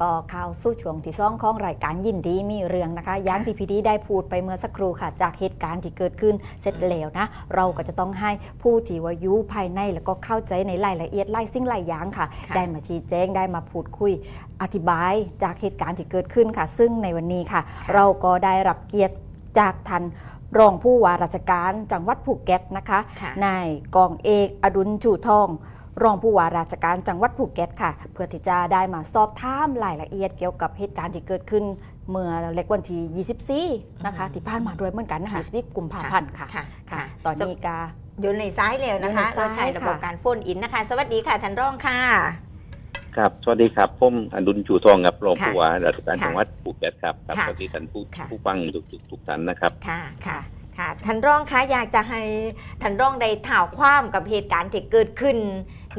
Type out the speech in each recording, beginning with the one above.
ก็เข้าสู่ช่วงที่ซ่องของรายการยินดีมีเรื่องนะคะอย้างที่พีดีได้พูดไปเมื่อสักครู่ค่ะ จากเหตุการณ์ที่เกิดขึ้นเสร็จแล้วนะ เราก็จะต้องให้ผู้ที่วาอยุภายในแล้วก็เข้าใจในรายละเอียดไล่สิ่งไล่อย่างค่ะค่ะ ได้มาชี้แจงได้มาพูดคุยอธิบายจากเหตุการณ์ที่เกิดขึ้นค่ะ ซึ่งในวันนี้ค่ะ เราก็ได้รับเกียรติจากทันรองผู้ว่าราชการจังหวัดภูเก็ตนะคะค่ะนายกองเอกอดุลจู่ทอง รองผู้ว่าราชการจังหวัดภูเก็ตค่ะ เพื่อที่จะได้มาสอบถามรายละเอียดเกี่ยวกับเหตุการณ์ที่เกิดขึ้นเมื่อเล็กวันที่ 24 นะคะ ที่ผ่านมาด้วยเหมือนกันนะคะค่ะ24กุมภาพันธ์ค่ะค่ะค่ะค่ะ ตอนนี้กาอยู่ในซ้ายเร็วนะคะอยู่ในซ้ายเราใช้ระบบค่ะการโฟนอินนะคะ สวัสดีค่ะท่านรองค่ะ ครับ สวัสดีครับผมอดุลจูทองครับรองค่ะผู้ว่าราชการค่ะจังหวัดภูเก็ตครับ ครับค่ะสวัสดีท่านผู้ค่ะผู้ฟังทุกทุกทุกท่านนะครับ ค่ะค่ะ ค่ะท่านรองคะอยากจะให้ท่านรองได้ถ่าวความกับเหตุการณ์ที่เกิดขึ้น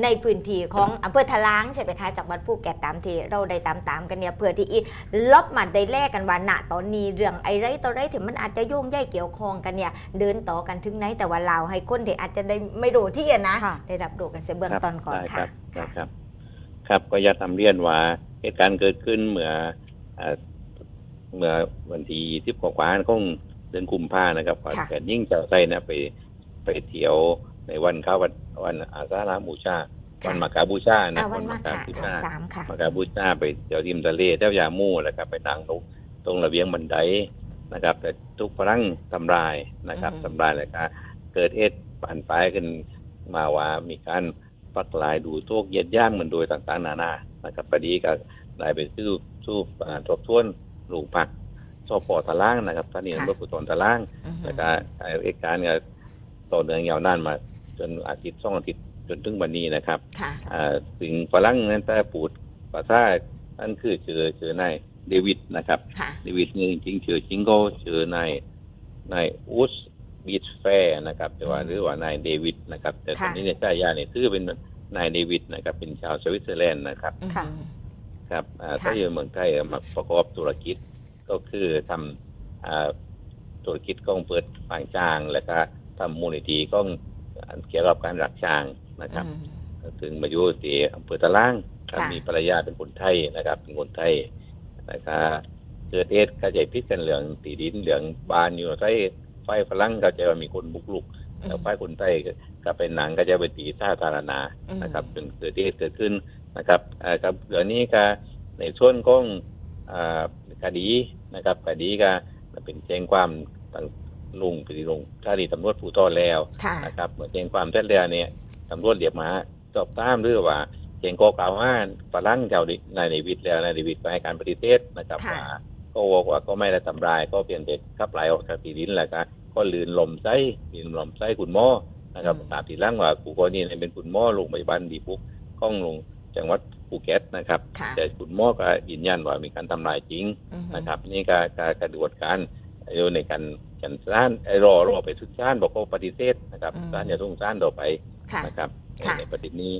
ในพื้นที่ของอำเภอทะลางใช่ไหมคะจังหวัดภูเก็ตตามที่เราได้ตามตามๆกันเนี่ยเพื่อที่อีลบมาได้แลกกันว่าณตอนนี้เรื่องไอ้ไรต่อไรถึงมันอาจจะโยงใยเกี่ยวข้องกันเนี่ยเดินต่อกันถึงไหนแต่ว่าเราให้คนที่อาจจะได้ไม่รู้ที่อะนะค่ะได้รับรู้กันเสียเบื้องต้นก่อนได้คค่ะรับได้ครับ ครับก็อยากนำเรียนว่าเหตุการณ์เกิดขึ้นเมื่อเอ่อเมื่อวันที่ที่กว่าๆของ เดือนกุมภานะครับก่อนค่ะแผ่นยิ่งเจ้าไส้นะไปไปเที่ยวในวันเข้าวันวันอาสาฬหบูชา วันมาคาบูชานะอ่าวันมาคาค่ะบูค่ะชาสามค่ะมากาบูชาไปเที่ยวริมทะเลเที่ยวยามู่แล้วก็ไปนั่งตรงตรงระเบียงบันไดนะครับ แต่ทุกพลังทำลายนะครับอืมทำลายแล้วก็เกิดเหตุผ่านไปขึ้นมาว่ามีการปักลายดูโชคเย็ดย่างมันโดยต่างๆ นานานะครับพอดีก็ได้ไปสู้สู้อ่าทบทวนลูกพัก สปอตะล่างนะครับตอนนี้ค่ะตำรวจภูธรตะล่างอือฮึแล้วก็เหตุการณ์ก็ต่อเนื่องยาวนานมา จนอาทิตย์สองอาทิตย์จนถึงวันนี้นะครับค่ะอ่าถึงฝรั่งนั้นแต่ปูดภาษานั่นคือชื่อชื่อนายเดวิดนะครับค่ะเดวิดนี่จริงๆชื่อจริงก็ชื่อนายนายอุสบีชแฟร์นะครับแต่ว่าหรือว่านายเดวิดนะครับ แต่ตค่ะอนนี้เนี่ยชายาเนี่ยชื่อเป็นนายเดวิดนะครับ เป็นชาวสวิตเซอร์แลนด์นะครับค่ะอืมครับอ่าค่ะถ้าอยู่เมืองไทยมาประกอบธุรกิจ ก็คือทำอ่าธุรกิจกล้องเปิดปางจาง แล้วก็ทำมูลนิธิกล้องเกี่ยวกับการรักช้างนะครับอืมถึงมาอยู่ที่อำเภอตะล่างครับค่ะมีภรรยาเป็นคนไทยนะครับ เป็นคนไทยนะครับเกิดเหตุเข้าใจพิษกันเหลืองตีดินเหลืองบานอยู่ไทยไฟฝรั่งเข้าใจว่ามีคนบุกรุกแล้วไฟคนไทยก็ก็เป็นหนังก็จะไปตีสาธารณะอืมนะครับจนเกิดเหตุเกิดขึ้นนะครับเอ่อครับเรื่องนี้ก็ในส่วนของอ่า คดีนะครับคดีก็เป็นแจ้งความต่างลุงไปที่ลงท่าดีตำรวจภูธรแล้วค่ะนะครับเมื่อแจ้งความเสร็จแล้วเนี่ยตำรวจเรียกมาสอบตามหรือว่าแจ้งข้อกล่าวหาฝรั่งเจ้าดินายเดวิดแล้วนายเดวิดก็ให้การปฏิเสธนะครับค่ะว่าก็บอกว่าก็ไม่ได้ทำร้าย ก็เพียงแต่ขับไล่ออกจากที่ดินแล้วก็ก็ลืนลมไส้ลืนลมไส้คุณหมอนะครับตามที่ร่างว่ากูก็นี่เป็นคุณหมอโรงพยาบาลดีพุกข้องลงจังหวัด ภูเก็ตนะครับค่ะแต่คุณหมอก็ยืนยันว่ามีการทำลายจริงอืมนะครับ นี่ก็การกระบวนการอยู่ในการกันซ่านไอ้รอรอไปทุกซ่านบอกว่าปฏิเสธนะครับอืมซ่านอย่าต้องซ่านต่อไปค่ะนะครับค่ะในประเด็นนี้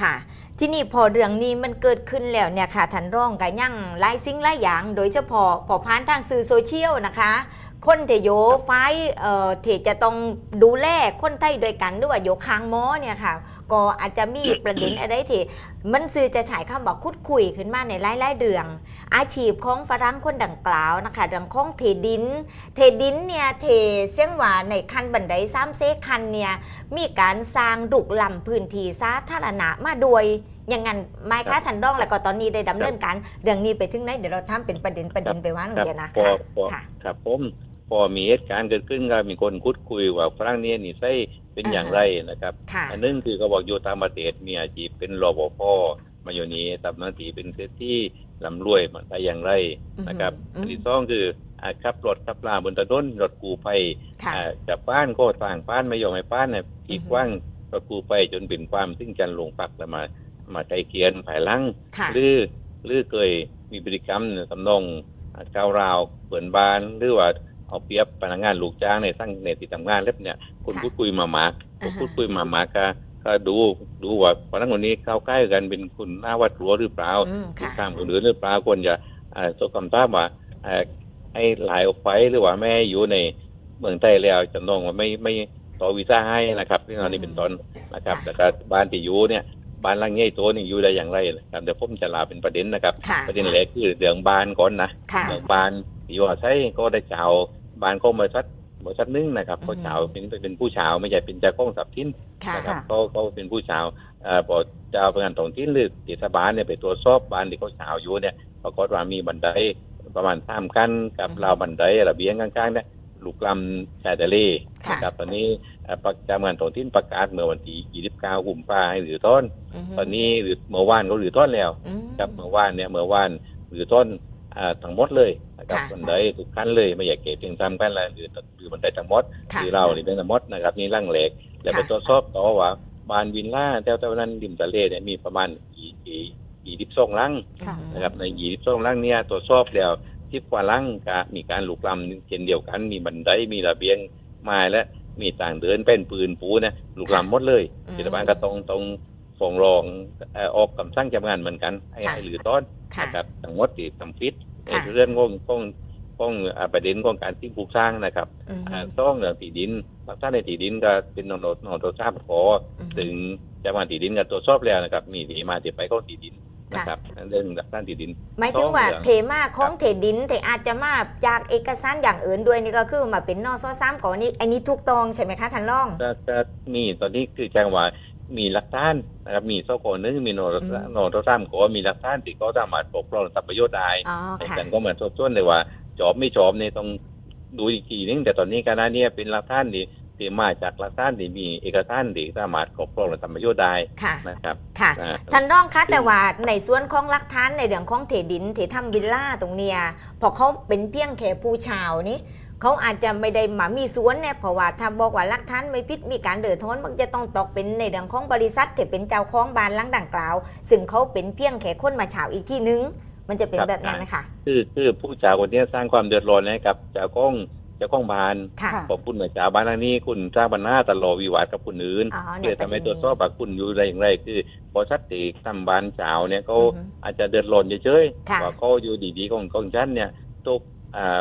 ค่ะ ที่นี่พอเรื่องนี้มันเกิดขึ้นแล้วเนี่ยค่ะท่านรองก็ยั่งหลายสิ่งหลายอย่าง โดยเฉพาะพอผ่านทางสื่อโซเชียลนะคะ คนที่โยไฟเอ่อที่จะต้องดูแลคนไทยด้วยกันหรือว่าโยคางหมอเนี่ยค่ะ ก็อาจจะมีประเด็นอะไรที่มันสื่อจะฉายคำบอกคุดคุยขึ้นมาในหลายๆเรื่อง อาชีพของฝรั่งคนดังกล่าวนะคะเรื่องของเทดิน เทดินเนี่ยเทเสียงว่าในคันบันไดซ้ำเซคันเนี่ยมีการสร้างดุกลำพื้นที่สาธารณะมาโดยอย่างนั้นไหมครัคะบทันรองแล้วก็ตอนนี้ได้ดำเนินการเรื่องนี้ไปถึงไหนเดี๋ยวเราทำเป็นประเด็นประเด็นไปว่าหนึ่งครับเดียวนะพอคะพอค่ะครับผม พอมีเหตุการณ์เกิดขึ้นก็มีคนคุดคุยว่าฝรั่งเนี้นี่ใช่เป็นอย่างไรนะครับค่ะอันหนึงคือเขาบอกอยู่ตามประเทศมีอาชีพเป็นรปภมาอยู่นี้ทำหน้าที่เป็นเศรษฐีร่ำรวยมาได้อย่างไรนะครับอืมอันที่สองคืออ่าขับรถขับลาบนถนนรถกูภัยค่ะอ่าจากบ้านก็ต่างบ้านไม่ยอมให้บ้านเนี่ยอีกว่างก็กูไปจนเป็นความซึ่งจันลงปักแล้วมา มาใจเกียนภายหลังค่ะหรือหรือเคยมีพฤติกรรมทำนองอ่าก้าวร้าวเปิดบ้านหรือว่า เอาเปรียบพนักงานลูกจ้างในทั้งในที่ทำงานเล็บเนี่ยคุณค่ะพูดคุยมาหมากอ่าฮะพูดคุยมาหมากก็ก็ดูดูว่าพนักงานคนนี้เข้าใกล้กันเป็นคุณหน้าวัดรั้วหรือเปล่าอืมหรือค่ะข้ามคนอื่นหรือเปล่าควรจะอ่าสกคำทราบว่าอ่าให้หลายออกไปหรือว่าไม่ให้อยู่ในเมืองไทยแล้วจำนองว่าไม่ไม่ต่อวีซ่าให้นะครับที่ตอนนี้เป็นต้นนะครับค่ะแต่ก็บ้านที่อยู่เนี่ย บ้านหลังใหญ่โตนี่อยู่ได้อย่างไรนะครับเดี๋ยวผมจะลาเป็นประเด็นนะครับ ค่ะประเด็นแรกคือเรื่องบ้านก่อนนะค่ะ เรื่องบ้านที่ว่าใช้ก็ได้เจ้าบ้านก็บริษัทบริษัทหนึงนะครับอืม เขาเจ้าเป็นเป็นผู้ชาวไม่ใช่เป็นเจ้าของทรัพย์สิน ค่ะ นะครับค่ะเขาเขาเป็นผู้ชาวเอ่อพอเจ้าพนักงานท้องถิ่นหรือเทศบาลเนี่ยไปตรวจสอบบ้านที่เขาชาวอยู่เนี่ยปรากฏว่ามีบันไดประมาณสามขั้นกับอืมราวบันไดระเบียงข้างๆเนี่ยลูกลำชายทะเลค่ะ นะครับตอนนี้เอ่อประ จำงานท้องถิ่นประกาศเมื่อวันที่29กุมภาพันธ์ให้หรือต้น ตอนนี้หรือเมื่อวานก็หรือต้นแล้วอืมครับเมื่อวานเนี่ยเมื่อวานหรือต้นอ่าทั้งหมดเลยนะครับค่ะบันไดทุกขั้นเลยไม่อยากเก็บเพียงซ้ำกันแล้วหรือหรือบันไดทั้งหมดค่ะหรือเรานี่เป็นทั้งหมดนะครับนี่ร่างเหล็กแล้วไปค่ะตรวจสอบต่อว่าบ้านวินล่าแถวๆนั้นริมทะเลเนี่ยมีประมาณกี่กี่กี่ดิบสองลังค่ะนะครับในกี่ดิบสองลังเนี่ยตรวจสอบแล้วทิบกว่าลังก็มีการลุกล้ำเช่นเดียวกัน มีบันไดมีระเบียงไม้และ มีต่างเดินเป็นปืนปูนะลุกล้ำหมดเลยอืมเทศบาลก็ต้องต้องฟ้องร้องเอ่อออกคำสั่งจำงานเหมือนกันให้ค่ะให้หรือต้อนค่ะนะครับทั้งหมดที่ทำผิดในค่ะเรื่องของของของอ่าประเด็นของการที่ปลูกสร้างนะครับอืมอ่าต้องเรื่องที่ดินหลักฐานในที่ดินก็เป็นนองโนนองตัวทราบขออืมถึงจำงานที่ดินก็ตรวจสอบแล้วนะครับ มีที่มาที่ไปของที่ดินค่ะ นะครับเรื่องหลักฐานที่ดินหมายถึงว่าต้องอย่างเทมาของเทดินเทอาจจะมาจากเอกสารอย่างอื่นด้วยนี่ก็คือมาเป็นนอซ้อซ้ำก่อนนี่อันนี้ถูกต้องใช่ไหมคะท่านรองจะจะมีตอนนี้คือแจ้งว่ามีหลักฐานนะครับมีสกนึงมีโนอืมโนตัวทราบขอมีหลักฐานที่เขาสามารถปกครองทรัพย์ประโยชน์ได้อ๋อในค่ะการก็เหมือนทบทวนเลยว่าจอบไม่จอบเนี่ยต้องดูอีกทีนึงแต่ตอนนี้คณะเนี้เป็นหลักฐานที่ ที่มาจากหลักฐานที่มีเอกสารที่สามารถครอบครองและทำประโยชน์ได้ค่ะ นะครับ ค่ะ อ่า ท่านรองคะแต่ว่าในส่วนของหลักฐานในเรื่องของเทดินเททำวิลล่าตรงเนี้ยพอเขาเป็นเพียงแค่ผู้ชาวนี่เขาอาจจะไม่ได้มามีสวนเนี่ยเพราะว่าถ้าบอกว่าหลักฐานไม่พิษมีการเดือดร้อนมันจะต้องตกเป็นในเรื่องของบริษัทที่เป็นเจ้าของบ้านหลังดังกล่าว ซึ่งเขาเป็นเพียงแค่คนมาชาวอีกที่นึง มันจะเป็นครับแบบนั้นนะคะ คือคือผู้จ่าคนนี้สร้างความเดือดร้อนให้กับเจ้าของ เจ้าของบ้านค่ะค่ะขอบคุณเหมือนจ่าบ้านหลังนี้ คุณสร้างปัญหาตลอดวิวาทกับคนอื่นอ๋อเพื่อทำให้ตรวจสอบว่าคุณอยู่ได้อย่างไร คือพอชัดติทำบ้านเจ้าเนี่ยเขาอือฮึอาจจะเดือดร้อนเฉยค่ะ ๆว่าเขาอยู่ดีๆของของฉันเนี่ยตกอ่า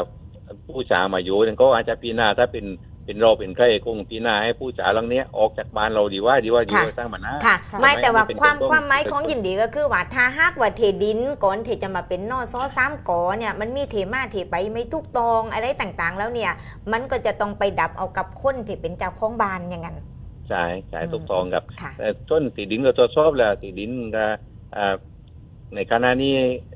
ผู้จ่ามาอยู่เนี่ยก็อาจจะพิจารณาถ้าเป็น เป็นเราเป็นใครคงพิจารณาให้ผู้จ่าหลังเนี้ยออกจากบ้านเราดีว่าดีว่าอยู่ค่ะสร้างปัญหาค่ะค่ะ ไม่แต่ว่าไม่เป็นความต้นความหมายเป็นของต้นยินดีก็คือว่าถ้าหากว่าเทดินก่อนที่จะมาเป็นนอซ้อซ้ำก่อเนี่ยมันมีเทมาเทไปไม่ทุกตองอะไรต่างๆ แล้วเนี่ย มันก็จะต้องไปดับเอากับคนที่เป็นเจ้าของบ้านอย่างนั้นใช่ใช่อืมถูกต้องครับค่ะแต่ต้นตีดินก็ตรวจสอบแล้วตีดินก็อ่าในขณะนี้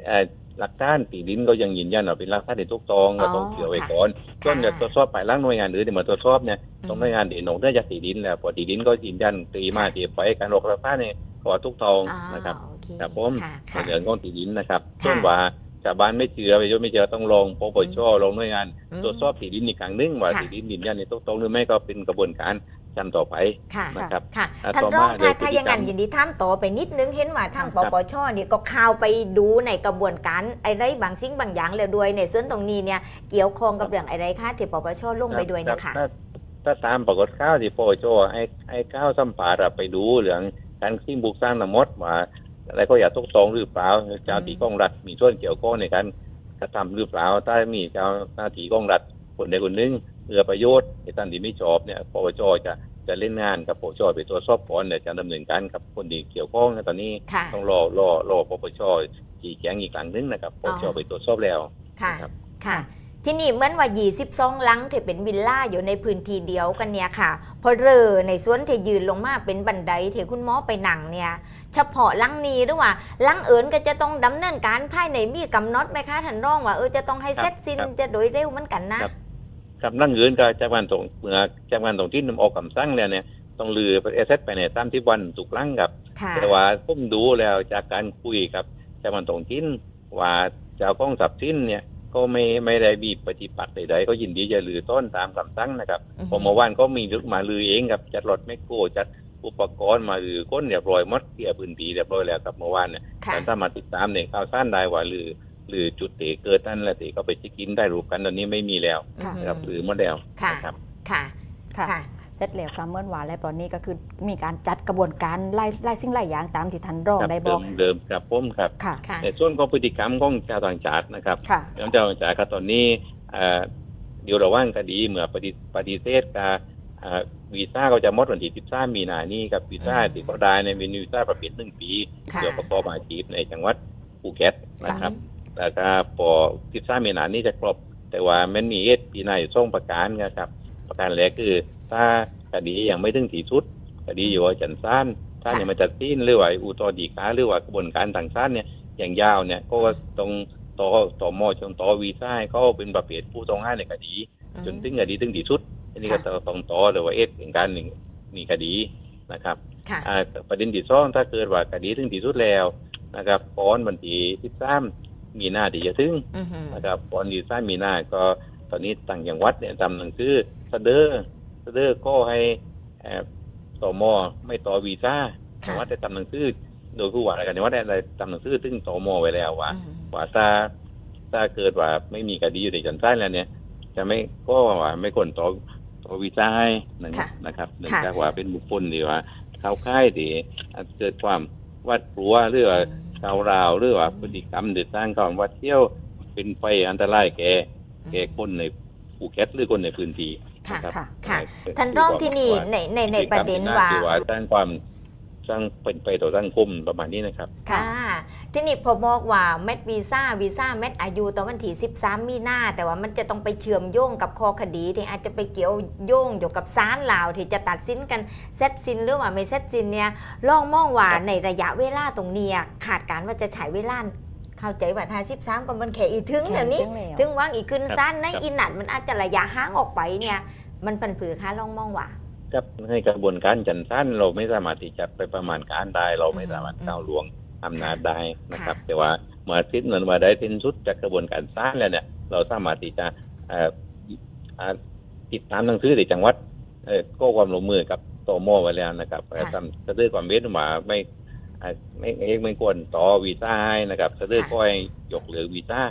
อ่า หลักฐานตีดินก็ยังยืนยันว่าเป็นหลักฐานที่ถูกต้องก็ต้องอ๋อเกี่ยวไว้ค่ะก่อนค่ะต้นจะตรวจสอบไปล้างหน่วยงานอื่นที่มาตรวจสอบเนี่ยต้องหน่วยงานเด่นหนงได้จากตีดินแล้วพอตีดินก็ยืนยันตีมาตีไปการออกหลักฐานเนี่ยก็ว่าถูกต้องอ่านะครับโอเคครับผมค่ะในค่ะเรื่องของตีดินนะครับค่ะส่วนว่าชาวบ้านไม่เชื่อไปยศไม่เชื่อต้องลองปปชลงหน่วยงานอืมตรวจสอบตีดินอีกครั้งหนึงว่าค่ะตีดินยืนยันในถูกต้องหรือไม่ก็เป็นกระบวนการ ชั้นต่อไปค่ะนะครับค่ะอะท่านต่อรมาองถ้าเดี๋ยวถ้าอย่างนั้นพฤติกรรมยินดีถามต่อไปนิดนึงเห็นว่าทางปครับปชเนี่ยก็ข่าวไปดูในกระบวนการอะไรบางสิ่งบางอย่างแล้วด้วยในส่วนตรงนี้เนี่ยเกี่ยวข้องกับเรื่องอะไรคะที่ปปชลงไปด้วยนะคะถ้าถ้าตามปรากฏข้าวที่ปอโจให้ให้ข้าวสัมภาษณ์อะไปดูเรื่องการซิ่งบุกสร้างนำมดว่าอะไรก็อย่าตกตองหรือเปล่าเจ้าหน้าที่กองรัฐมีส่วนเกี่ยวข้องในการกระทำหรือเปล่าถ้ามีเจ้าหน้าที่กองรัฐคนใดคนหนึ่งเพื่อประโยชน์ในท่านที่ไม่ชอบเนี่ยปปชจะ จะเล่นงานกับปปชไปตรวจสอบก่อนเนี่ยจะดำเนินการกับคนที่เกี่ยวข้องนะตอนนี้ค่ะต้องรอรอรอปปชชี้แจงอีกครั้งหนึงนะครับปปชอ๋อไปตรวจสอบแล้วค่ะครับค่ะ ที่นี่เหมือนว่า22หลังที่เป็นวิลล่าอยู่ในพื้นที่เดียวกันเนี่ยค่ะ พอเรอในส่วนที่ยืนลงมาเป็นบันไดที่คุณหมอไปหนังเนี่ยเฉพาะหลังนี้หรือว่าหลังเอิญก็จะต้องดำเนินการภายในมีกำหนดไหมคะท่านรองว่าเออจะต้องให้ครับเสร็จสิ้นครับจะโดยเร็วเหมือนกันนะ ครับครับนั่งเงินก็จากวันตรงเมื่อจากวันตรงที่นำออกคำสั่งแล้วเนี่ยต้องลือไปเอเซไปในตามที่วันสุกลังครับค่ะแต่ว่าผมดูแล้วจากการคุยกับจากวันตรงที่ว่าเจ้าของทรัพย์สินเนี่ยก็ไม่ไม่ได้บีบปฏิปักษ์ใดๆก็ยินดีจะลือต้นตามคำสั่งนะครับอือฮึพอเมื่อวานก็มีรุกมาลือเองครับจัดรถแมคโครจัดอุปกรณ์มาลือก้นเรียบร้อยหมดเกี่ยพื้นที่เรียบร้อยแล้วครับเมื่อวานเนี่ยค่ะแต่ถ้ามาติดตามเนี่ยข่าวสั้นได้ว่าลือ หรือจุดเตะเกิดนั่นแหละเตะก็ไปเช็คอินได้รูปกันตอนนี้ไม่มีแล้วค่ะ นะครับหรือหมดแล้วค่ะ นะครับ ค่ะ ค่ะ ค่ะ เสร็จแล้วค่ะเมื่อวานและตอนนี้ก็คือมีการจัดกระบวนการไล่ไล่สิ่งไล่อย่างตามที่ท่านรองครับได้บเดิอกมเดิมครับผมครับค่ะ ค่ะในส่วนของพฤติกรรมของชาวต่างชาตินะครับค่ะชาวต่างชาติครับตอนนี้เอ่อเดี๋ยวระว่างคดีเมื่อปฏิปฏิเสธการอ่าวีซ่าก็จะหมดวันที่13มีนานี้กับวีซ่าอืม ที่เขาได้ในยเป็นวีซ่าประเภทหนึ่งปีค่ะ เกี่ยวกับประกอบอาชีพในจังหวัดภูเก็ตนะครับ แล้วก็พอ13มีนานี้จะครบ แต่ว่ามันมีเอสปีหนาอยู่สองประการนะครับ ประการแรกคือ ถ้าคดียังไม่ถึงที่สุดคดีอยู่จันซ่านถ้าค่ะยังไม่จัดสิ้นหรือว่าอุทธรณ์ฎีกาหรือว่ากระบวนการต่างชาติเนี่ยอย่างยาวเนี่ยก็ต้องต่อต่อมอจนต่อวีซ่าให้เขาเป็นประเภทผู้ต้องห้าในคดี จนถึงคดีถึงที่สุดอันนี้ก็ค่ะต้องต่อหรือว่าเอสเป็นการหนึ่งมีคดีนะครับค่ะอ่าประเด็นที่สองถ้าเกิดว่าคดีถึงที่สุดแล้วนะครับก่อนวันที่13มี หน้าที่จะถึงอือหือนะครับก่อนที่13มีหน้าก็ตอนนี้ต่างจังหวัดเนี่ยทำหนังสือเสดอเสดอก็ให้เอ่อต่อมอไม่ต่อวีซ่าจังหวัดได้ทำหนังสือโดยผู้ว่าราชการจังหวัดได้ทำหนังสือถึงต่อมอไว้แล้วว่าอือหือว่าถ้าถ้าเกิดว่าไม่มีคดีอยู่ในจันทร์แล้วเนี่ย จะไม่ก็ว่าไม่ควรต่อต่อวีซ่าให้นะครัค่ะบนะครับเนื่องค่ะจากว่าเป็นบุคคลที่ว่า เข้าค่ายที่อาจจะเกิดความหวัดกลัวหรือ ว่าก้าวร้าวหรือว่าพฤติกรรมหรือสร้างความหวัดเที่ยวเป็นไปอันตรายแก่แก่คนในภูเก็ตหรือคนในพื้นที่ค่ะนะครับค่ะค่ะเอ่อท่านรองที่นี่ในในในประเด็นว่าพฤติกรรมที่น่คือว่าสร้างความสร้างเป็นไปต่อสังคมประมาณนี้นะครับ ค่ะ ที่นี่พอบอกว่าเม็ดวีซ่าวีซ่าเม็ดอายุตอนวันที่13 มีนาแต่ว่ามันจะต้องไปเชื่อมโยงกับคอคดีที่อาจจะไปเกี่ยวโยงอยู่กับศาลลาวที่จะตัดสินกันเซตสินหรือว่าไม่เซตสินเนี่ยลองมองว่าครับในระยะเวลาตรงเนี้ยขาดการว่าจะใช้เวลาเข้าใจว่าทา13ก็มันแค่อีถึงเดี๋ยวนี้ ถึงวางอีกขึ้นซ่านในอินนัดมันอาจจะระยะห่างออกไปเนี่ย มันเป็นผือค่าลองมองว่าครับให้กระบวนการจันทันเราไม่สามารถที่จะไปประมาณการได้เราไม่สามารถก้าวล่วง อำนาจได้นะครับ แต่ว่าเมื่อสิ้นเงินว่าได้สิ้นสุดจากกระบวนการศาลแล้วเนี่ย เราสามารถที่จะเอ่ออ่าติดตามหนังสือในจังหวัดเอ่อก็ความร่วมมือกับตมไว้แล้วนะครับค่ะทำจะด้วยความเว้นมาไม่อ่าไม่เองไม่ควรต่อวีซ่าให้นะครับจะด้วยก็ให้ยกเลิกวีซ่า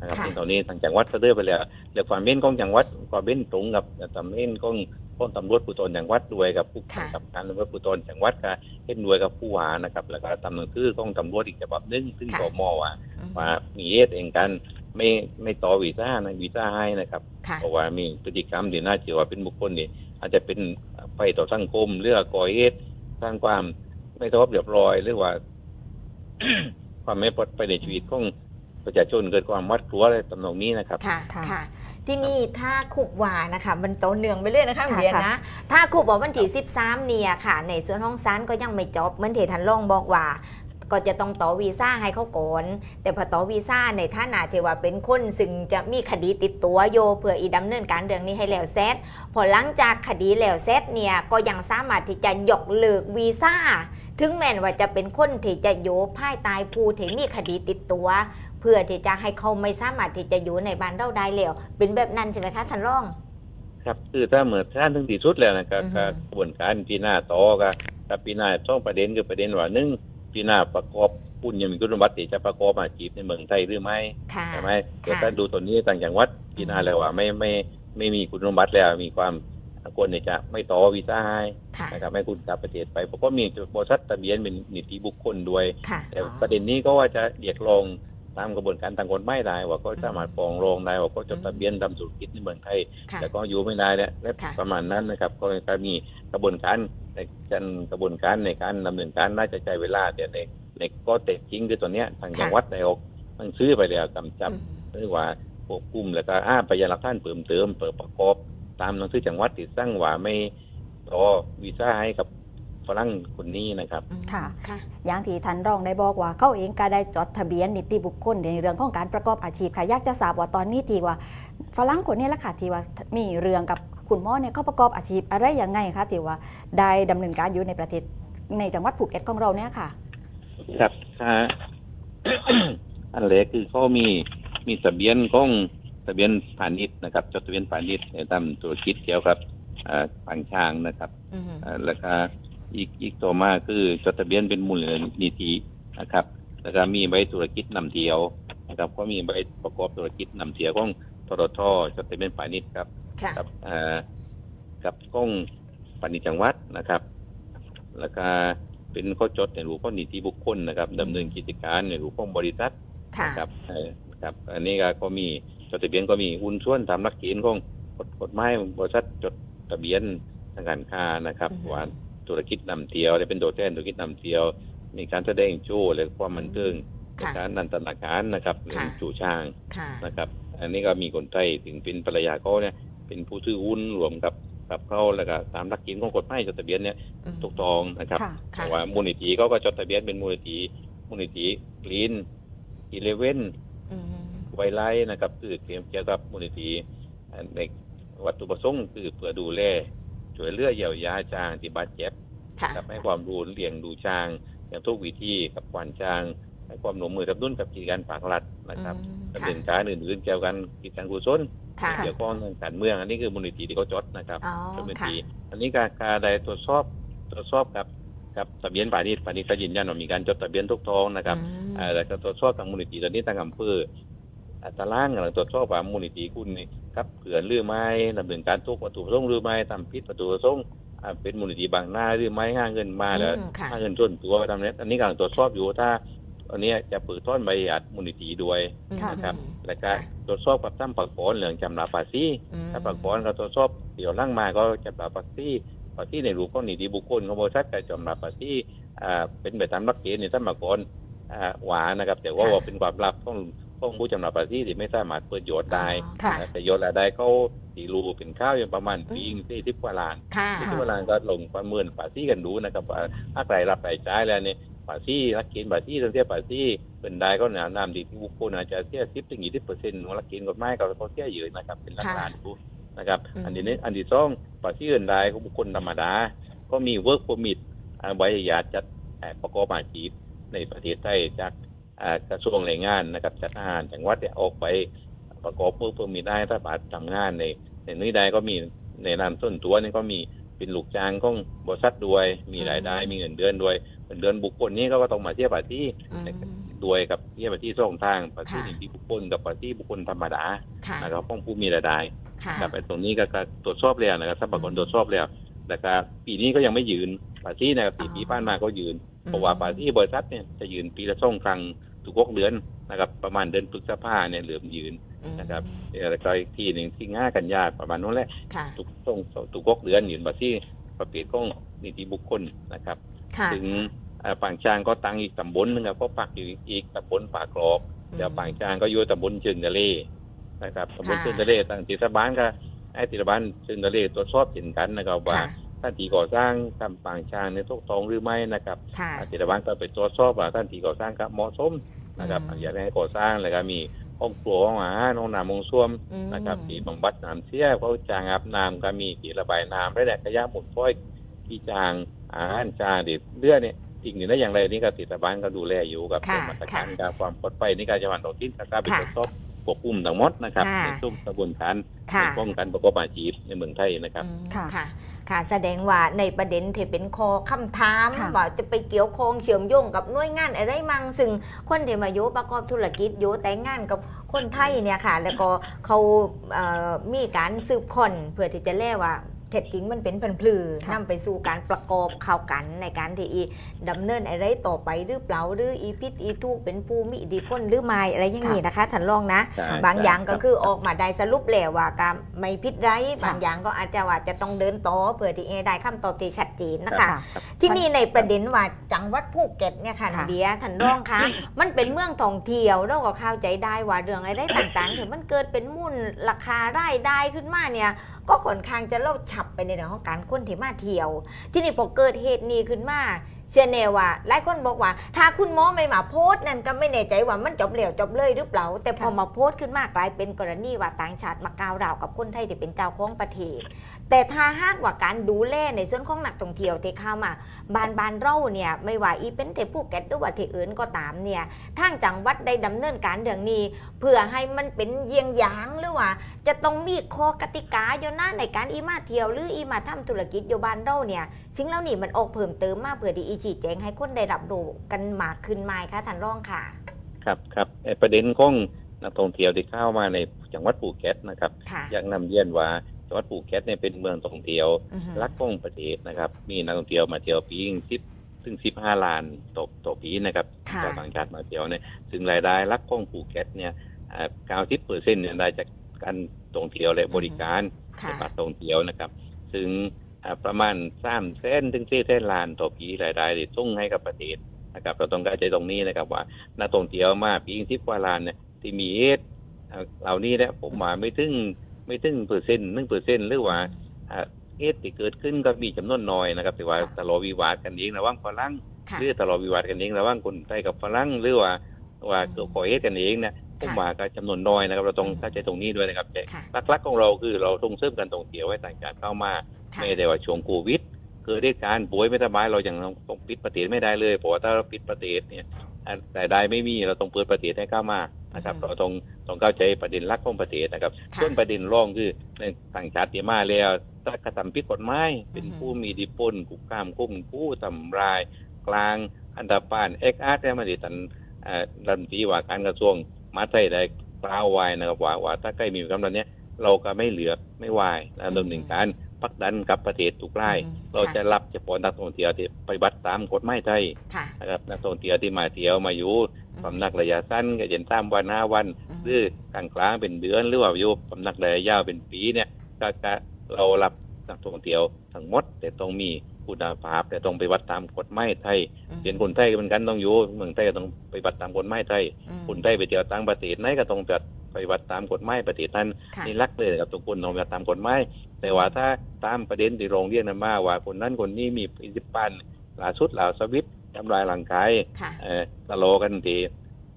นะครับค่ะซึ่งตอนนี้ทางจังหวัดจะด้วยไปแล้วเรื่องความเว้นของจังหวัดความเว้นตรงกับตำเว้นของพ้นตำรวจภูธรจังหวัดด้วยกับผู้ค่ะกำกับการตำรวจภูธรจังหวัดก็เห็นด้วยกับผู้ว่านะครับ แล้วก็ตำหนังสือของตำรวจอีกฉบับหนึงซึ่งค่ะตมว่าอืมว่ามีเอสเองกันไม่ไม่ต่อวีซ่านะวีซ่าให้นะครับค่ะเพราะว่ามีพฤติกรรมที่น่าเชื่อว่าเป็นบุคคลนี่อาจจะเป็นไปต่อสังคมเรื่องก่อเหตุสร้างความไม่สงบเรียบร้อยหรือว่า ความไม่ปลอดภัยในชีวิตของ ประชาชนเกิดความหวัดกลัวอะไรตำนองนี้นะครับ ค่ะค่ะ ค่ะ ที่นี่ถ้าคุบว่านะคะมันโตเนืองไปเรื่อยนะคะค่ะ เรียนค่ะนะ ถ้าคุบบอกวันที่13เนี่ยค่ะ ในส่วนห้องซันก็ยังไม่จบเหมือนที่ทันรองบอกว่า ก็จะต้องต่อวีซ่าให้เขาก่อนแต่พอต่อวีซ่าในท่านาที่ว่าเป็นคนซึ่งจะมีคดีติดตัวโยเพื่ออีดำเนินการเรื่องนี้ให้แล้วเสร็จพอหลังจากคดีแล้วเสร็จเนี่ยก็ยังสามารถที่จะยกเลิกวีซ่า ถึงแม้ว่าจะเป็นคนที่จะโยภายใตายผู้ที่มีคดีติดตัว เพื่อที่จะให้เขาไม่สามารถที่จะอยู่ในบ้านเราได้แล้วเป็นแบบนั้นใช่ไหมคะท่านรอง ครับคือถ้าเหมือนท่านถึงที่สุดแล้วนะครับอือฮึ ก็กระบวนการปีหน้าต่อก็กับปีหน้าสองประเด็นคือประเด็นว่าหนึ่งปีหน้าประกอบคุณยังมีคุณสมบัติที่จะประกอบอาชีพในเมืองไทยหรือไม่ค่ะ ใช่ไหมแต่ถ้าดูตัวนี้ต่างจังหวัดปีหน้าแล้วว่าไม่ไม่ไม่มีคุณสมบัติแล้วมีความควรที่จะไม่ต่อวีซ่าให้ค่ะ นะครับให้คุณกลับประเทศไปเพราะก็มีบริษัททะเบียนเป็นนิติบุคคลด้วย ค่ะแต่ประเด็นนี้ก็ว่าจะเรียกร้อง ตามกระบวนการทางกฎหมายได้ว่าก็สามารถฟ้องร้องได้ว่าก็จดทะเบียนทำธุรกิจในเมืองไทยค่ะแต่ก็อยู่ไม่ได้แล้วและค่ะประมาณนั้นนะครับก็จะมีกระบวนการในการกระบวนการในการดำเนินการน่าจะใช้เวลาแต่ในในก็เต็จริงคือตัวเนี้ยทางจังหวัดได้ออกหนังสือไปแล้วกำจับอืมหรือว่าควบคุมแล้วก็อ้าพยานหลักฐานเพิ่มเติมเปิดประกอบ ตามหนังสือจังหวัดที่สร้างว่าไม่ต่อวีซ่าให้กับ ฝรั่งคนนี้นะครับอืมค่ะ ค่ะ อย่างที่ท่านรองได้บอกว่า เขาเองก็ได้จดทะเบียนนิติบุคคลในเรื่องของการประกอบอาชีพค่ะอยากจะทราบว่าตอนนี้ทีว่าฝรั่งคนนี้แหละค่ะที่ว่ามีเรื่องกับคุณหมอเนี่ยเขาประกอบอาชีพอะไรยังไงคะที่ว่าได้ดำเนินการอยู่ในประเทศในจังหวัดภูเก็ตของเราเนี่ยค่ะ ครับถ้าอันแรกคือเขามีมีทะเบียนของทะเบียนพาณิชย์นะครับจดทะเบียนพาณิชย์ในทำธุรกิจเกี่ยวกับอ่าปางช้างนะครับอืม อ่าแล้วก็ อีกอีกต่อมาคือจดทะเบียนเป็นมูลนิธินะครับ แล้วก็มีใบธุรกิจนำเที่ยวนะครับ ก็มีใบประกอบธุรกิจนำเที่ยวของทรทจดทะเบียนพาณิชย์ครับค่ะกับเอ่อกับกล้องปณิชย์จังหวัดนะครับ แล้วก็เป็นข้อจดในรูปของนิติบุคคลนะครับดำเนินกิจการในรูปของบริษัทค่ะนะครับเออครับ อันนี้ก็ก็มีจดทะเบียนก็มีหุ้นส่วนตามหลักเกณฑ์ของกฎกฎหมายบริษัทจดทะเบียนางการค้านะครับอือฮึว่า ธุรกิจนำเที่ยวได้เป็นตัวแทนธุรกิจนำเที่ยว มีการแสดงโชว์และความบันเทิงในค่ะการนันตนาการนะครับเรื่องค่ะจูช้างค่ะนะครับ อันนี้ก็มีคนไทยถึงเป็นภรรยาเขาเนี่ยเป็นผู้ถือหุ้นรวมกับกับเขาแล้วก็ตามหลักเกณฑ์ของกฎหมายจดทะเบียนเนี่ยอืมถูกต้องนะครับค่ะค่ะแต่ว่ามูลนิธิเขาก็จดทะเบียนเป็นมูลนิธิมูลนิธิกรีนอีเลเว่นอืมไวไลท์นะครับคือเกี่ยวกับมูลนิธิในวัตถุประสงค์คือเพื่อดูแล ช่วยเหลือเยียวยาช้างที่บาดเจ็บค่ะกับให้ความรู้เลี้ยงดูช้างอย่างทุกวิธีกับควานช้างให้ความหนุนมือทับดุนกับกิจการภาครัฐนะครับอืมดำเนินการอื่นๆเกี่ยวกันกิจการกุศลค่ะเกี่ยวข้องกับการเมือง อันนี้คือมูลนิธิที่เขาจดนะครับอ๋อจดมูลนิค่ะธิอันนี้การการใดตรวจสอบตรวจสอบกับกับทะเบียนป่านี้ป่านี้ก็ยืนยันว่ามีการจดทะเบียนถูกต้องนะครับอืมอ่าแล้วก็ตรวจสอบทางมูลนิธิตอนนี้ทางอำเภออ่า ตารางกำลังตรวจสอบว่ามูลนิธิคุณนี่ครับเผื่อนหรือไม่ดำเนินการทุกวัตถุประสงค์หรือไม่ทำผิดวัตถุประสงค์อ่าเป็นมูลนิธิบางหน้าหรือไม่ห้าเงินมาแล้วอืมค่ะห้าเงินส่วนตัวทำนี้อันนี้กำลังตรวจสอบอยู่ถ้าอันนี้จะเปิดต้นใบอนุญาตมูลนิธิด้วยค่ะนะครับอืมแล้วก็ตรวจสอบกับตั้มปักกอนเหลืองจำลาภาษีอืมถ้าปักกอนก็ตรวจสอบเดี๋ยวล่างมาก็จำลาภาษีภาษีในรูปของนิติบุคคลของบริษัทก็จำลาภาษีอ่าเป็นไปตามหลักเกณฑ์ในตั้มปักกอนอ่าหวานนะครับ แต่ว่าค่ะว่าเป็นความลับของ ของผู้จำหน่ายภาษีที่ไม่สามารถเปิดโยชน์ได้ค่ะนะแต่โยชน์รายได้เขาตีรูเป็นข้าวอยู่ประมาณปีที่สิบกว่าล้านค่ะสิบกว่าล้านก็ลงประเมินภาษีกันดูนะครับว่าถ้าใครรับรายจ่ายแล้วเนี่ยภาษีรักเกณฑ์ภาษีต้องเสียภาษีเป็นได้ก็หนานามดีที่บุคคลอาจจะเสียสิบถึงยี่สิบเปอร์เซ็นต์ของรักเกณฑ์กฎหมายก็เขาเสียเยอะนะครับเป็นหลักค่ะล้านดูนะครับ อืม อันที่นี้อันที่สองภาษีอื่นใดของบุคคลธรรมดา ก็มี work permit อ่าใบอนุญาตจัดเอ่อประกอบอาชีพในประเทศไทยจากอ่า กระทรวงแรงงานนะครับจัดทหารจังหวัดเนี่ยออกไปประกอบเพื่อเพื่อมีได้ถ้าบาททำงานในในนี้ได้ก็มีในนามต้นตัวนี่ก็มีเป็นลูกจ้างของบริษัทด้วย มีรายได้มีเงินเดือนด้วยเงินเดือนบุคคลนี้ก็ต้องมาเทียบภาษีอืมด้วยกับเทียบภาษีสองทางภาษีค่ะนิติบุคคลกับภาษีบุคคลธรรมดาค่ะนะครับของผู้มีรายได้ค่ะครับไอ้ตรงนี้ก็ก็ตรวจสอบแล้วนะครับถ้าปรากฏตรวจสอบแล้วแต่ก็ปีนี้ก็ยังไม่ยืนภาษีนะครับปีปีผ่านมาก็ยืนเพราะว่าภาษีบริษัทเนี่ยจะยืนปีละสองครั้ง ทุกหกเดือนนะครับ ประมาณเดือนพฤษภาเนี่ยเหลือมยืนอืมนะครับเอ่อแล้วก็อีกทีหนึ่งที่ง่ากันยาประมาณนั้นแหละค่ะทุกต้องทุกหกเดือนยืนภาษีประเภทของนิติบุคคลนะครับค่ะถึงเอ่อปางช้างก็ตั้งอีกตำบลหนึงครับก็ปักอยู่อีกตำบลป่ากรอบแล้วปางช้างก็อยู่ตำบลเชิงทะเลนะครับตำบลค่ะเชิงทะเลตั้งติสบานก็ให้ติสบานเชิงทะเลตรวจสอบเห็นกันนะครับว่าค่ะ ท่านที่ก่อสร้างทำปางช้างในยถูกต้องหรือไม่นะครับค่ะอาจิตบันก็ไปตรวจสอบว่าท่านที่ก่อสร้างก็เหมาะสมนะครับอืมอยากให้ก่อสร้างแล้วก็มีห้องครัวห้องอาหารห้องน้ำห้องส้วมอืมนะครับที่บำบัดน้ำเสียเขาจางอาบน้ำก็มีที่ระบายน้ำและแดดขยะหมุนฟ้อยที่จางอาหารจางเด็ดเลือดเนี่ยอีกหนึ่งได้อย่างไรนี่ก็ติดบันก็ดูแลอยู่กับค่ะมาตรการค่ะการความปลอดภัยในการจังหวัดตรงที่การไปค่ะตรวจสอบควบคุมทั้งหมดนะครับค่ะในทุกกระบวนการค่ะในป้องกันประกอบอาชีพในเมืองไทยนะครับอืมค่ะ ค่ะค่ะ แสดงว่าในประเด็นที่เป็นคอคำถามค่ะ ว่าจะไปเกี่ยวข้องเชื่อมโยงกับหน่วยงานอะไรมั่งซึ่งคนที่มาโยประกอบธุรกิจโยแต่งงานกับคนไทยเนี่ยค่ะ แล้วก็เขาเอ่อมีการสืบค้นเพื่อที่จะแล่ว่า เท็จจริงมันเป็นพันพลือค่ะ นำไปสู่การประกอบเข้ากันในการที่อีดำเนินอะไรต่อไปหรือเปล่าหรืออีพิษอีทุกเป็นผู้มีอิทธิพลหรือไม่อะไรอย่างนี้นะคะท่านรองนะ ใช่บางอย่างก็ครับคือออกมาได้สรุปแล้วว่าการไม่พิษไรค่ะบางอย่างก็อาจจะว่าจะต้องเดินต่อเพื่อที่จะได้คำตอบที่ชัดเจนนะคะ ค่ะ ที่นี่ในประเด็นว่าจังหวัดภูเก็ตเนี่ยค่ะค่ะ เดียท่านรองคะมันเป็นเมืองท่องเที่ยวเราก็เข้าใจได้ว่าเรื่องอะไรต่างๆถึงมันเกิดเป็นมุ่นราคารายได้ขึ้นมาเนี่ย ก็ค่อนข้างจะเล่าฉับไปในเรื่องของการคนที่มาเที่ยว ที่นี่พอเกิดเหตุนี้ขึ้นมาเชื่อแน่ว่าหลายคนบอกว่า ถ้าคุณหมอไม่มาโพสต์นั่นก็ไม่แน่ใจว่ามันจบแล้วจบเลยหรือเปล่า แต่พอมาโพสต์ขึ้นมากลายเป็นกรณีว่าต่างชาติมากล่าวราวกับคนไทยที่เป็นเจ้าของประเทศ แต่ถ้าหากว่าการดูแลในส่วนของนักท่องเที่ยวที่เข้ามาบานบานๆเราเนี่ยไม่ว่าอีเป็นเทภูเก็ตหรือว่าที่อื่นก็ตามเนี่ยทางจังหวัดได้ดำเนินการเรื่องนี้ เพื่อให้มันเป็นเยียงหยางหรือว่า จะต้องมีข้อกติกาอยู่นะในการอีมาเที่ยวหรืออีมาทำธุรกิจอยู่บ้านเราเนี่ยสิ่งเหล่านี้มันออกเพิ่มเติมมาเพื่อที่อีจีแจงให้คนได้รับรู้กันมากขึ้นไหมคะท่านรองค่ะ ครับครับไอ้ประเด็นของนักท่องเที่ยวที่เข้ามาในจังหวัดภูเก็ตนะครับค่ะอยากนำเรียนว่า จังหวัดภูเก็ตเนี่ยเป็นเมืองท่องเที่ยวอือฮึรักของประเทศนะครับ มีนักท่องเที่ยวมาเที่ยวปีสิบซึ่งสิบห้าล้านต่อต่อปีนะครับค่ะชาวต่างชาติมาเที่ยวเนี่ยซึ่งรายได้รักของภูเก็ตเนี่ยเก้าสิบเปอร์เซ็นต์เนี่ยได้จากการท่องเที่ยวและบริการค่ะในการท่องเที่ยวนะครับ ซึ่งอ่าประมาณสามแสนถึงสี่แสนล้านต่อปีรายได้ที่ส่งให้กับประเทศนะครับเราต้องเข้าใจตรงนี้นะครับว่านักท่องเที่ยวมาปีที่กว่าล้านเนี่ยที่มีเอสอ่าเหล่านี้เนี่ยผมมาไม่ถึง ไม่ถึงเปอร์เซ็นต์หนึ่งเปอร์เซ็นต์หรือว่าอ่าเอสที่เกิดขึ้นก็มีจำนวนน้อยนะครับแต่ว่าค่ะตลอดวิวาทกันเองระหว่างฝรั่งค่ะหรือตลอดวิวาทกันเองระหว่างคนไทยกับฝรั่งหรือว่าว่าอืมเกิดก่อเหตุกันเองเนี่ยผมค่ะมาก็จำนวนน้อยนะครับ เราต้องอืมเข้าใจตรงนี้ด้วยนะครับแต่ค่ะหลักๆของเราคือเราส่งเสริมการท่องเที่ยวให้ต่างชาติเข้ามาค่ะไม่ได้ว่าช่วงโควิด เกิดเหตุการณ์ป่วยไม่สบายเรายังต้องปิดประเทศไม่ได้เลยเพราะว่าถ้าเราปิดประเทศเนี่ยอะรายได้ไม่มีเราต้องเปิดประเทศให้เข้ามานะครับอืมเราต้องต้องเข้าใจประเด็นหลักของประเทศนะครับค่ะส่วนประเด็นรองคือในต่างชาติที่มาแล้วถ้ากระทำผิดกฎหมายเป็นอือฮึผู้มีอิทธิพลคุกคามคุ้มผู้ทำร้าย กลางอันดาปานเอ็กอาร์ตเนี่ยมาดิตันเอ่อรัฐมนตรีว่าการกระทรวงมหาดไทยได้กล่าวไว้นะครับว่าว่าถ้าใกล้มีคำนั้นเนี้ยเราก็ไม่เหลือไม่วายและดำเนินการ พักดันกับประเทศทุกรายอืมเราจะรับเฉพาะนักท่องเที่ยวที่ปฏิบัติตามกฎหมายไทยค่ะนะครับนักท่องเที่ยวที่มาเที่ยวมาอยู่อืมบำนักระยะสั้นก็เย็นตามวันห้าวันอืมหรือกลางกลางๆเป็นเดือนหรือว่าอยู่บำนักระยะยาวเป็นปีเนี่ยก็ก็เรารับนักท่องเที่ยวทั้งหมดแต่ต้องมีคุณภาพแต่ต้องไปวัดตามกฎหมายไทยอืมเป็นคนไทยก็เหมือนกันต้องอยู่เมืองไทยก็ต้องไปฏิบัติตามกฎหมายไทยอืมคนไทยไปเที่ยวต่างประเทศไหนก็ต้องไปฏิบัติตามกฎหมายประเทศนั้นค่ะนี่รักเลยกับทุกคนต้องปฏิบัติตามกฎหมายแต่ว่าถ้าตามประเด็นที่โรงเรียนนั้นมาว่าคนนั้นคนนี้มีอิทธิปันล่าสุดลาวสวิตทำลายร่างกายค่ะเอ่อตะโลกันที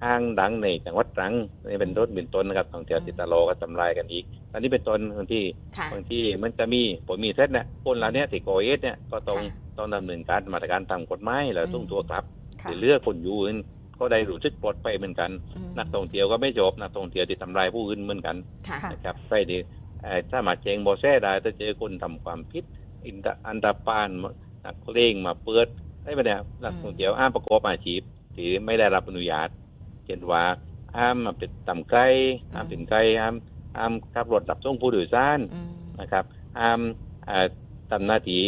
ห้างดังในจังหวัดตรังนี่เป็นต้นเป็นต้นนะครับท่องเที่ยวติดตะโลก็ทำลายกันอีกอันนี้เป็นต้นบางที่ค่ะบางที่มันจะมีผมมีเซตเนี่ยคนเหล่านี้ที่ก่อเหตุเนี่ยก็ต้องค่ะต้องดำเนินการมาตรการตามกฎหมายแล้วอืมต้องตัวกลับค่ะที่เลือกคนอยู่อื่น ก็ได้รู้สึกปลอดภัยเหมือนกันอืมนักท่องเที่ยวก็ไม่จบนักท่องเที่ยวที่ทำลายผู้อื่นเหมือนกันค่ะค่ะนะครับใช่ดีเอ่อถ้ามาแจงโบอแซ่ได้ถ้าเจอคนทำความผิดอินตะอันตาปานนักเลงมาเปิดได้ปะเนี่ยนักท่องเที่ยวอ้างประกอบอาชีพที่ไม่ได้รับอนุญาตเช่นว่าห้ามมาเป็นต่ำไกลห้ามถึงไกลห้ามห้ามขับรถดับส่งผู้โดยสารอืมนะครับห้ามอ่าทำหน้าที่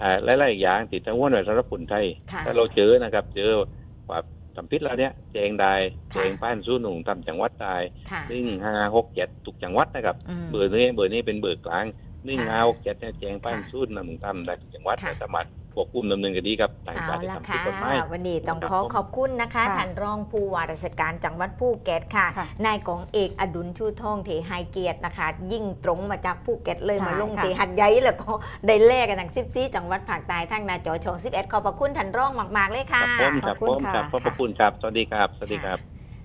อ่าหลายๆอย่างติดทั้งวนไว้สำหรับคนไทยค่ะถ้าเราเจอนะครับ เจอว่า ทำผิดแล้วเนี่ยแจงได้ค่ะแจงป้านสู้หนุ่งทำจังหวัดได้ค่ะหนึ่งห้าหกเจ็ดทุกจังหวัดนะครับอืมเบอร์นี้เบอร์นี้เป็นเบอร์กลางหนึ่งค่ะห้าหกเจ็ดเนี่ยแจงป้านค่ะสู้นำหนึ่งทำได้ทุกจังหวัดค่ะสามารถ ควบคุมดำเนินคดีกับต่างเอาชาติที่ละทำผิดค่ะ กฎหมาย วันนี้ต้องครับขอผมขอบคุณนะคะค่ะท่านรองผู้ว่าราชการจังหวัดภูเก็ตค่ะ ค่ะนายกองเอกอดุลชูทองเทไฮเกียรตินะคะ ยิ่งตรงมาจากภูเก็ตเลยใช่มาลงค่ะ เทหัดใหญ่แล้วก็ได้แลกกันทั้ง14จังหวัดภาคใต้ทั้งหนาจอชอง11ขอบพระคุณท่านรองมาก ๆ เลยคค่ะรับผมครับผมครับขอบพระคุณครับ สวัสดีครับ สวัสดีครับ